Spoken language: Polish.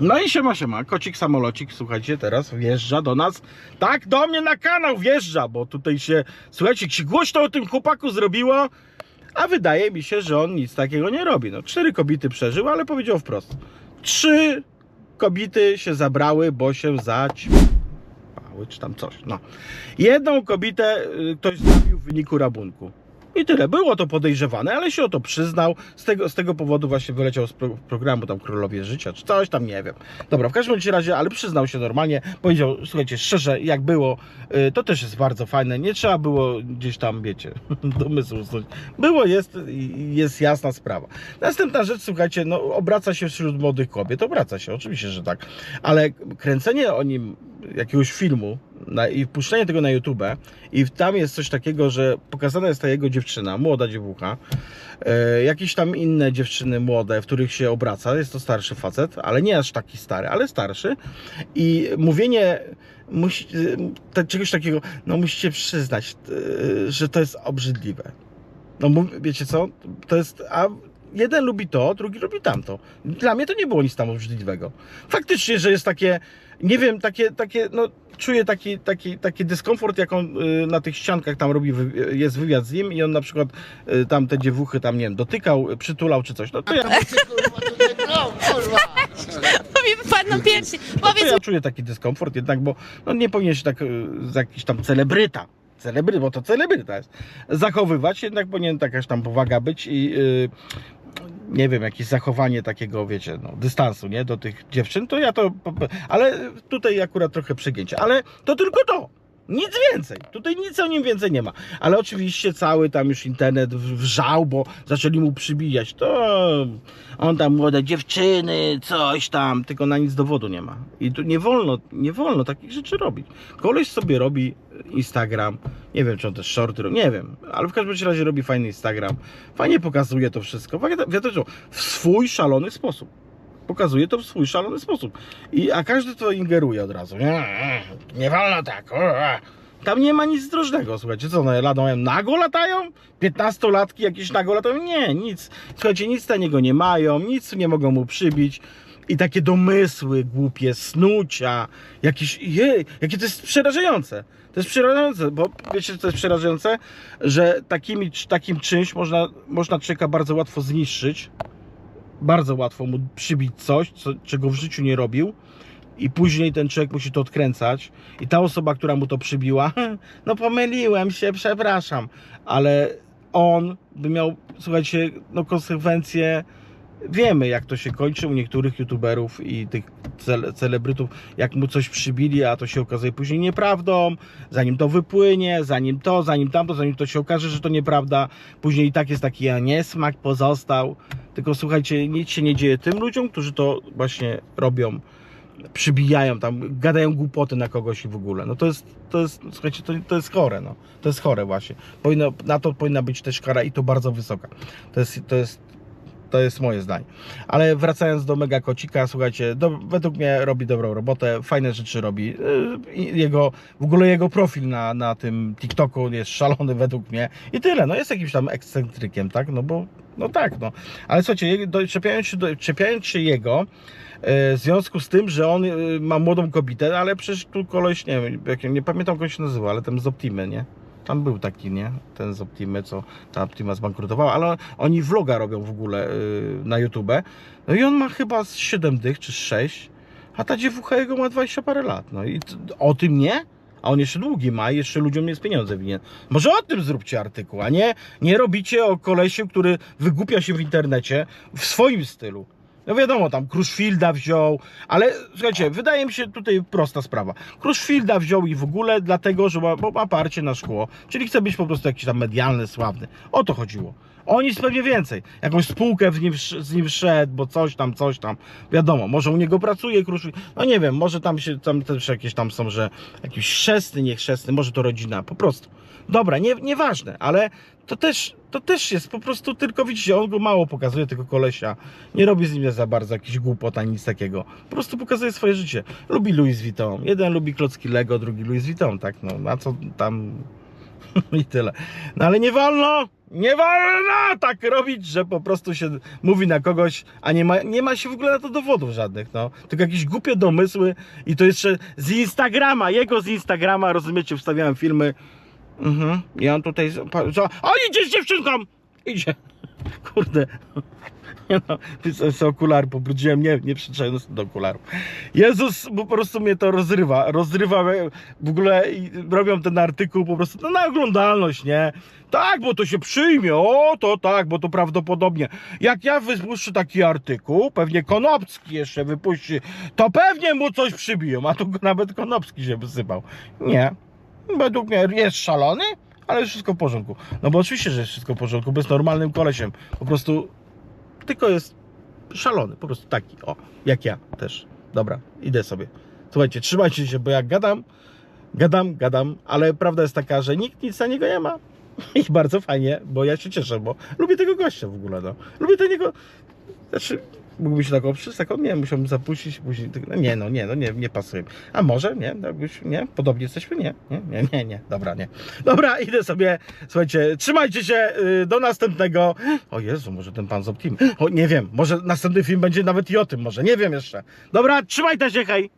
No i siema, siema, kocik samolocik, słuchajcie, teraz wjeżdża do nas, tak, do mnie na kanał wjeżdża, bo tutaj się, słuchajcie, się głośno o tym chłopaku zrobiło, a wydaje mi się, że on nic takiego nie robi. No, cztery kobiety przeżył, ale powiedział wprost, trzy kobiety się zabrały, bo się zaćpały, czy tam coś, no. Jedną kobietę y, ktoś zabił w wyniku rabunku. I tyle. Było to podejrzewane, ale się o to przyznał. Z tego, z tego powodu właśnie wyleciał z pro, programu tam Królowie Życia, czy coś tam, nie wiem. Dobra, w każdym razie, ale przyznał się normalnie. Powiedział, słuchajcie, szczerze, jak było, y, to też jest bardzo fajne. Nie trzeba było gdzieś tam, wiecie, domysłu usnąć. Było, jest jest jasna sprawa. Następna rzecz, słuchajcie, no obraca się wśród młodych kobiet. Obraca się, oczywiście, że tak. Ale kręcenie o nim jakiegoś filmu na, i wpuszczenie tego na YouTube i tam jest coś takiego, że pokazana jest ta jego dziewczyna, młoda dziewucha, e, jakieś tam inne dziewczyny młode, w których się obraca, jest to starszy facet, ale nie aż taki stary, ale starszy. I mówienie musi, te, czegoś takiego, no musicie przyznać, e, że to jest obrzydliwe. No wiecie co, to jest, a jeden lubi to, drugi lubi tamto. Dla mnie to nie było nic tam obrzydliwego. Faktycznie, że jest takie, nie wiem, takie, takie no czuję taki, taki, taki dyskomfort, jak on y, na tych ściankach tam robi, jest wywiad z nim i on na przykład y, tam te dziewuchy tam, nie wiem, dotykał, y, przytulał czy coś. No to ja, wypadną piersi. no ja czuję taki dyskomfort jednak, bo no nie powinien się tak jakiś tam celebryta, celebry, bo to celebryta jest, zachowywać, jednak powinien jakaś tam powaga być i y, nie wiem, jakieś zachowanie takiego, wiecie, no, dystansu, nie, do tych dziewczyn, to ja to, ale tutaj akurat trochę przegięcie, ale to tylko to. Nic więcej. Tutaj nic o nim więcej nie ma. Ale oczywiście cały tam już internet wrzał, bo zaczęli mu przybijać. To on tam młode dziewczyny, coś tam, tylko na nic dowodu nie ma. I tu nie wolno, nie wolno takich rzeczy robić. Koleś sobie robi Instagram, nie wiem czy on też shorty robi, nie wiem, ale w każdym razie robi fajny Instagram. Fajnie pokazuje to wszystko. Wiadomo, w swój szalony sposób. Pokazuje to w swój szalony sposób. I, a każdy to ingeruje od razu. Nie, nie wolno tak. Tam nie ma nic zdrożnego, słuchajcie, co one ladą nago latają? 15-latki jakieś nago latają? Nie, nic. Słuchajcie, nic na niego nie mają, nic nie mogą mu przybić. I takie domysły głupie, snucia, jakieś, jej, jakie to jest przerażające. To jest przerażające, bo wiecie, co jest przerażające? Że takimi, takim czymś można, można człowieka bardzo łatwo zniszczyć, bardzo łatwo mu przybić coś, co, czego w życiu nie robił i później ten człowiek musi to odkręcać i ta osoba, która mu to przybiła, no pomyliłem się, przepraszam, ale on by miał, słuchajcie, no konsekwencje, wiemy jak to się kończy u niektórych youtuberów i tych cele, celebrytów, jak mu coś przybili, a to się okazuje później nieprawdą, zanim to wypłynie, zanim to, zanim tamto, zanim to się okaże, że to nieprawda, później i tak jest taki niesmak pozostał, tylko słuchajcie, nic się nie dzieje tym ludziom, którzy to właśnie robią, przybijają tam, gadają głupoty na kogoś i w ogóle. No to jest, to jest słuchajcie, to, to jest chore, no. To jest chore właśnie. Powinno, na to powinna być też kara i to bardzo wysoka. To jest, to jest, to jest moje zdanie. Ale wracając do Mega Kocika, słuchajcie, do, według mnie robi dobrą robotę, fajne rzeczy robi. I Jego, w ogóle jego profil na, na tym TikToku jest szalony według mnie i tyle. No jest jakimś tam ekscentrykiem, tak? No bo, no tak, no. Ale słuchajcie, do, czepiając, się do, czepiając się jego, e, w związku z tym, że on e, ma młodą kobietę, ale przecież tu koleś, nie wiem, nie pamiętam jak się nazywa, ale ten z Optimy, nie? Tam był taki, nie? Ten z Optimy, co ta Optima zbankrutowała, ale oni vloga robią w ogóle y, na YouTube. No i on ma chyba z 7 dych czy z 6, a ta dziewucha jego ma 20 parę lat. No i o tym nie? A on jeszcze długi ma jeszcze ludziom jest pieniądze winien. Może o tym zróbcie artykuł, a nie, nie robicie o kolesiu, który wygłupia się w internecie w swoim stylu. No wiadomo, tam Kruszwilda wziął, ale słuchajcie, wydaje mi się tutaj prosta sprawa. Kruszwilda wziął i w ogóle dlatego, że ma, ma parcie na szkło, czyli chce być po prostu jakiś tam medialny, sławny. O to chodziło. O nic pewnie więcej. Jakąś spółkę w nim, z nim wszedł, bo coś tam, coś tam. Wiadomo, może u niego pracuje Kruszwil. No nie wiem, może tam się, tam też jakieś tam są, że jakiś chrzestny, niechrzestny, może to rodzina, po prostu. Dobra, nie, nieważne, ale to też, to też jest po prostu tylko, widzicie, on go mało pokazuje, tego kolesia. Nie robi z nim za bardzo jakichś głupot ani nic takiego. Po prostu pokazuje swoje życie. Lubi Louis Vuitton. Jeden lubi klocki Lego, drugi Louis Vuitton, tak? No, a co tam i tyle. No ale nie wolno, Nie wolno tak robić, że po prostu się mówi na kogoś, a nie ma, nie ma się w ogóle na to dowodów żadnych, no. Tylko jakieś głupie domysły i to jeszcze z Instagrama, jego z Instagrama, rozumiecie, wstawiałem filmy. Mhm. I on tutaj, co? O, idzie z dziewczynką! Idzie. Kurde. Nie no, z, z okular pobrudziłem, nie, nie przytrzymałem do okularów. Jezus, po prostu mnie to rozrywa, rozrywa w ogóle robią ten artykuł po prostu no, na oglądalność, nie? Tak, bo to się przyjmie, o to tak, bo to prawdopodobnie. Jak ja wypuszczę taki artykuł, pewnie Konopski jeszcze wypuści, to pewnie mu coś przybiją, a tu nawet Konopski się wysypał. Nie, według mnie jest szalony, ale jest wszystko w porządku. No bo oczywiście, że jest wszystko w porządku, jest normalnym kolesiem. Po prostu tylko jest szalony, po prostu taki, o, jak ja też. Dobra, idę sobie. Słuchajcie, trzymajcie się, bo jak gadam, gadam, gadam, ale prawda jest taka, że nikt nic na niego nie ma. I bardzo fajnie, bo ja się cieszę, bo lubię tego gościa w ogóle, no. Lubię tego znaczy, mógłby się tak oprzeć, tak, nie, musiałbym zapuścić, później, tak, no nie, no, nie, no, nie, nie pasuje. A może, nie, jakbyś, nie, podobnie jesteśmy, nie, nie, nie, nie, nie, dobra, nie. Dobra, idę sobie, słuchajcie, trzymajcie się, y, do następnego. O Jezu, może ten pan z Optim, o, nie wiem, może następny film będzie nawet i o tym, może, nie wiem jeszcze. Dobra, trzymajcie się, hej!